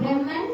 பிரம்மன்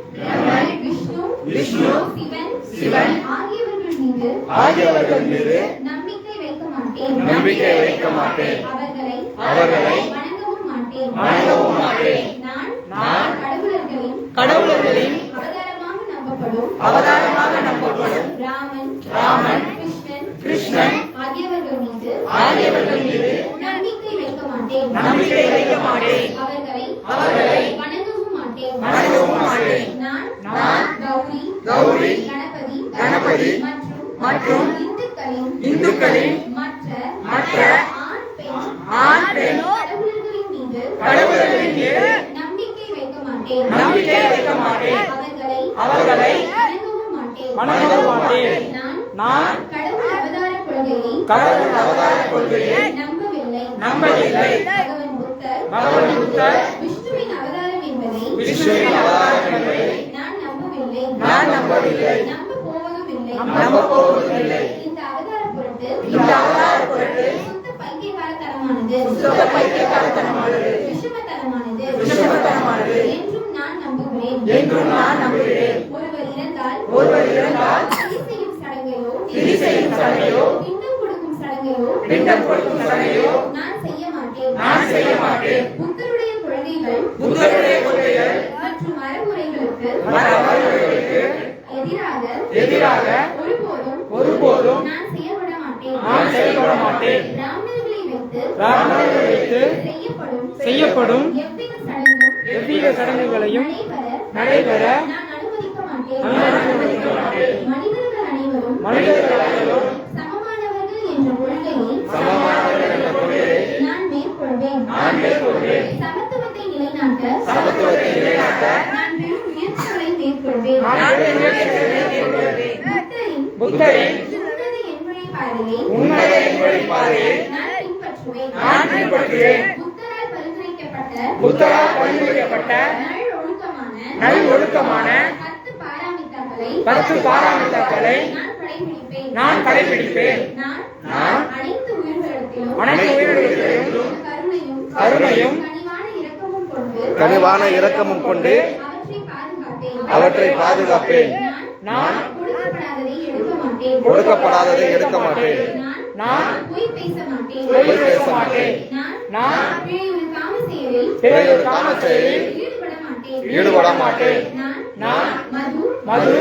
விஷ்ணு விஷ்ணு, சிவன் சிவன் ஆகியவர்கள் மீது ஆகியவர்கள் மீது நம்பிக்கை வைக்க மாட்டேன். நம்பிக்கை வைக்க மாட்டேன். அவர்களை அவர்களை வணங்கவும் மாட்டேன். வணங்கவும் மாட்டேன். நான் நான் கடவுளர்களின் கடவுளர்களின் அவதாரமாக நம்பப்படும் அவதாரமாக நம்பப்படும் ராமன் ராமன், கிருஷ்ணன் கிருஷ்ணன் ஆகியவர்கள் மீது ஆகியவர்கள் மீது நம்பிக்கை வைக்க மாட்டேன். நம்பிக்கை வைக்க மாட்டேன் அவர்களை அவர்களை வணங்கவும் மாட்டேன் வணங்கவும் மாட்டேன். நான் நான் கௌரி கௌரி, கணபதி கணபதி, மற்றும் மற்றும் இந்துக்களின் இந்துக்களின் மற்ற மற்ற ஆண் பெண் ஆண் பெண் கடவுளர்களின் மீது கடவுளர்களின் மீது நம்பிக்கை வைக்க மாட்டேன் நம்பிக்கை வைக்க மாட்டேன் அவர்களை வணங்கவும் மாட்டேன். நான் கடவுள் அவதார கொள்கையை கடவுள் அவதார கொள்கையை நம்பவில்லை நம்பவில்லை. பகவன் புத்தர் பகவன் புத்தர் விஷ்ணுவின் அவதாரம் என்பதை விஷ்ணுவின் அவதாரம் என்பதை நான் நம்பவில்லை நான் நம்பவில்லை. நம்ப போவதும் இல்லை நம்ப போவதும் இல்லை. இந்த அவதார பொருட்டு இந்த அவதார பொருட்டு சுத்த சுத்த விஷமத்தனமானது என்றும் நான் நம்புகிறேன் என்றும் நான் நம்புகிறேன் ஒருவர் இறந்தால் ஒருவர் இறந்தால் திதி செய்யும் சடங்கையோ திதி செய்யும் சடங்கையோ பிண்டம் கொடுக்கும் சடங்கையோ பிண்டம் கொடுக்கும் சடங்கையோ நான் செய்ய மாட்டேன் நான் செய்ய மாட்டேன். புத்தருடைய கொள்கைகள் புத்தருடைய கொள்கைகள் மற்றும் மரபுரைகளுக்கு மரபுரைகளுக்கு எதிராக எதிராக ஒருபோதும் ஒருபோதும் நான் செயல்பட மாட்டேன் நான் செயல்பட மாட்டேன். பிராமணர்களை வைத்து பிராமணர்களை வைத்து செய்யப்படும் செய்யப்படும் எவ்வித சடங்குகளையும் நடைபெற. மனிதர்கள் அனைவரும் சமமானவர்கள் என்ற கொள்கையை நான் மேற்கொள்வேன். சமத்துவத்தை நிலைநாட்ட நான் பெரும் முயற்சிகளை மேற்கொள்வேன். புத்தரின் பாதையை நான் பின்பற்றுவேன். புத்தரால் பரிந்துரைக்கப்பட்ட புத்தரால் பரிந்துரைக்கப்பட்ட நல் ஒழுக்கமான நல் ஒழுக்கமான பத்து பாராமித்தாக்களை நான் கடைபிடிப்பேன் நான் கடைபிடிப்பேன். நான் நான் அனைத்து உயிர்களிடத்திலும் கருணையும் கனிவான இரக்கமும் கொண்டு கனிவான இரக்கமும் கொண்டு அவற்றை பாதுகாப்பேன். நான் நான் கொடுக்கப்படாததை எடுக்க மாட்டேன் கொடுக்கப்படாததை எடுக்க மாட்டேன். நான் நான் பொய் பேச மாட்டேன் பொய் பேச மாட்டேன். நான் செயலில் பிறர் காம செயலில் ஈடுபட மாட்டேன். நான் மது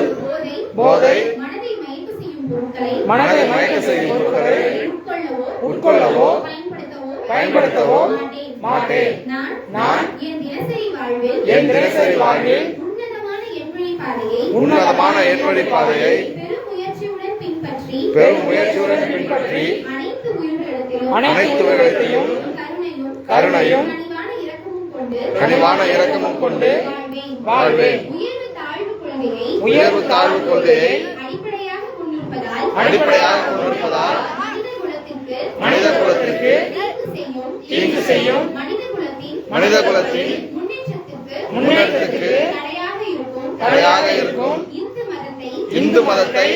போதை மனதை மயக்க செய்யும் பொருட்களை உட்கொள்ளவோ பயன்படுத்தவோ மாட்டேன். நான் என் தினசரி வாழ்வில் உன்னதமான எண்வழி பாதையை பெரும் முயற்சியுடன் பின்பற்றி அனைத்து கருணையும் கருணையும் கனிவான இரக்கமும் கொண்டு வாழ்வேன். உயர்வு தாழ்வு கொள்கையை அடிப்படையாக கொண்டிருப்பதால் மனித குலத்திற்கு தீங்கு செய்யும் மனித குலத்தின் முன்னேற்றத்திற்கு தடையாக இருக்கும் இந்து மதத்தை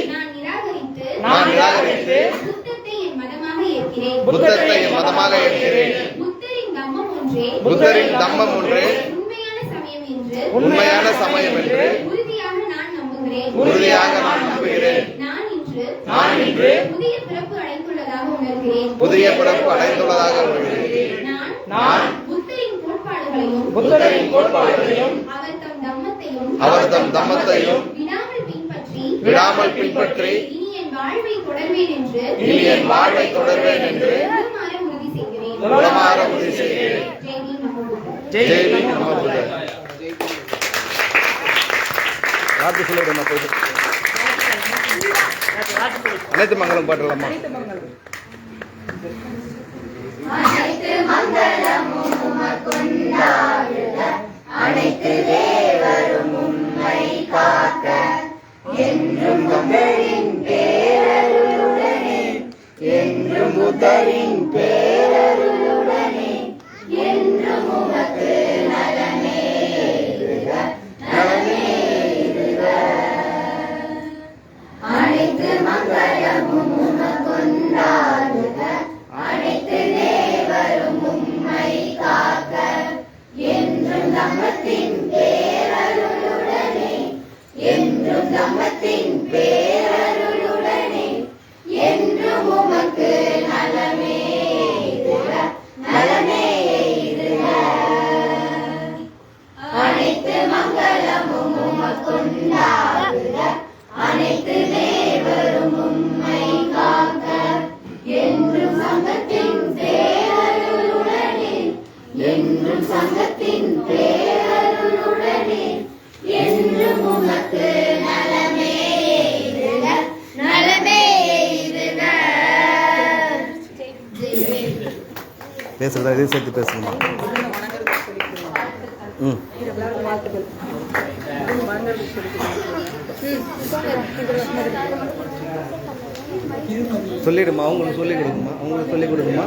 நான் நிராகரித்து புத்தத்தை என் மதமாக ஏற்கிறேன் புத்தத்தை என் மதமாக ஏற்கிறேன் புத்தரின் தம்மம் ஒன்றே புத்தரின் தம்மம் ஒன்றே உண்மையான சமயம் என்று உண்மையான சமயம் என்று உறுதியாக நான் நம்புகிறேன். உறுதியாக நான் நம்புகிறேன். நான் இன்று நான் இன்று புதிய பிறப்பு அடைந்துள்ளதாக உணர்கிறேன். புதிய பிறப்பு அடைந்துள்ளதாக உணர்கிறேன். நான் நான் புத்தரின் கோட்பாடுகளையும் புத்தரின் கோட்பாடுகளையும் அவர் தம் தம்மத்தையும் அவர் தம் தம்மத்தையும் விடாமல் பின்பற்றி விடாமல் பின்பற்றி இனி என் வாழ்வை தொடர்வேன் என்று இனி என் வாழ்வை தொடர்வேன் என்று உறுதி செய்கிறேன். உறுதி செய்கிறேன். யாருக்கு சொல்லிடுமா போயிட்டு அனைத்து மங்களம் பாட்டலாமா அனைத்து மங்களமும் உமக்குண்டாகுக. அனைத்து தேவரும் உம்மை காக்க. என்றும் புத்தரின் பேரருளுடனே என்றும் புத்தரின் பேரருளுடனே பேசுகிறதா இதையும் சேர்த்து பேசுங்கம்மா ம். சொல்லிடுமா? அவங்களுக்கு சொல்லிக் கொடுக்குமா? அவங்களுக்கு சொல்லிக் கொடுக்குமா?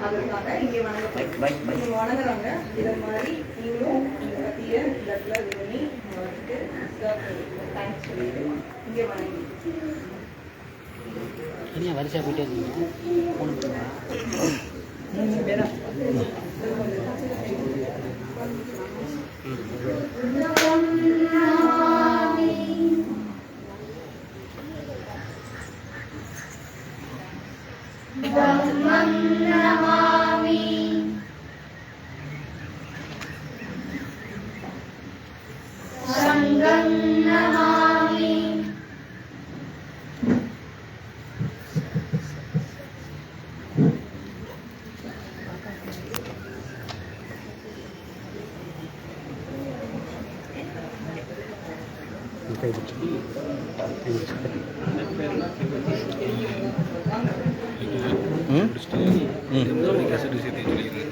அதற்காக இங்கே வணங்கப்படுறோம் நீங்க வணங்குறாங்க. இதை மாதிரி நீங்களும் இந்த கத்திய இந்த இடத்துல தனியாக வரிசையாக போயிட்டே இருக்கீங்க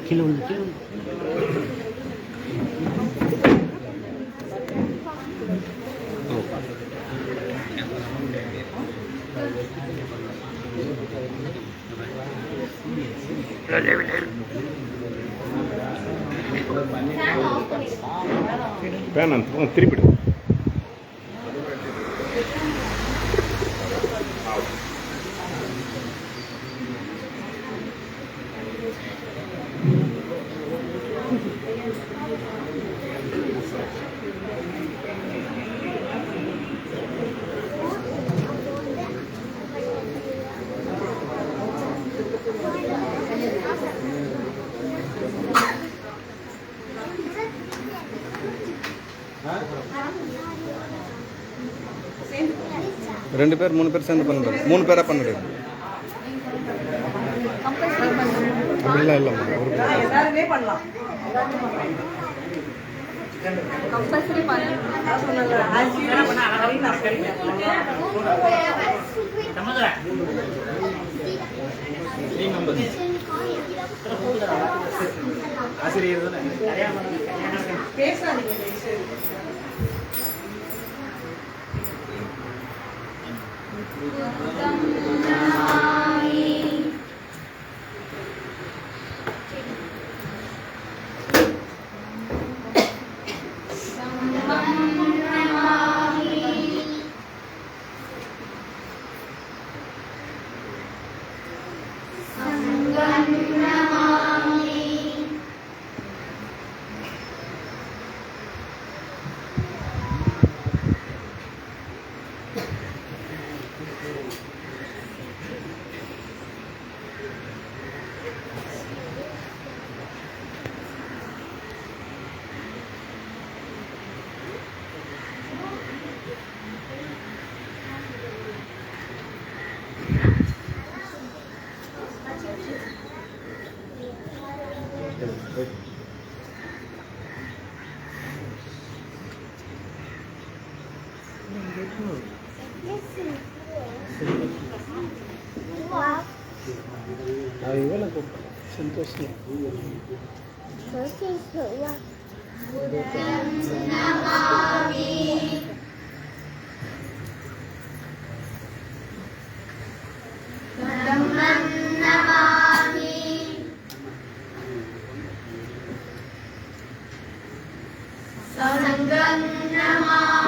கீழே வந்து கீழே திருப்பிடு ரெண்டு பேர் மூணு பேர் சேர்ந்து பண்ணுறது. மூணு பேராக பண்ணுறது. அப்படிலாம் சொன்னேன்ல, ஆசிரியரா பண்ண. பேசாதீங்க Yeah. అవి ఇవ్వలేదు సంతోషం Sanangam Namah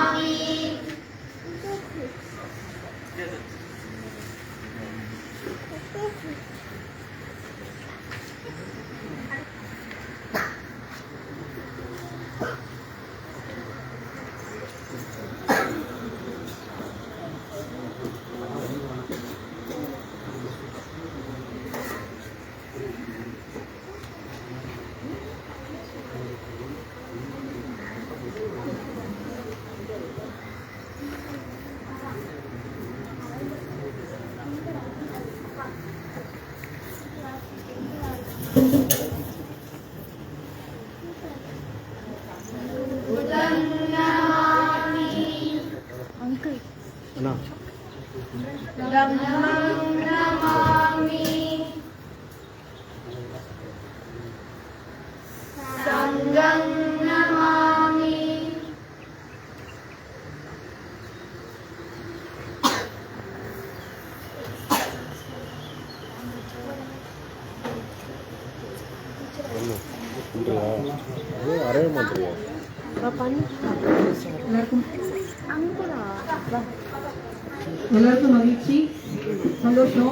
அரைய மாட்டேறியா எல்லாருக்கும் மகிழ்ச்சி சந்தோஷம்.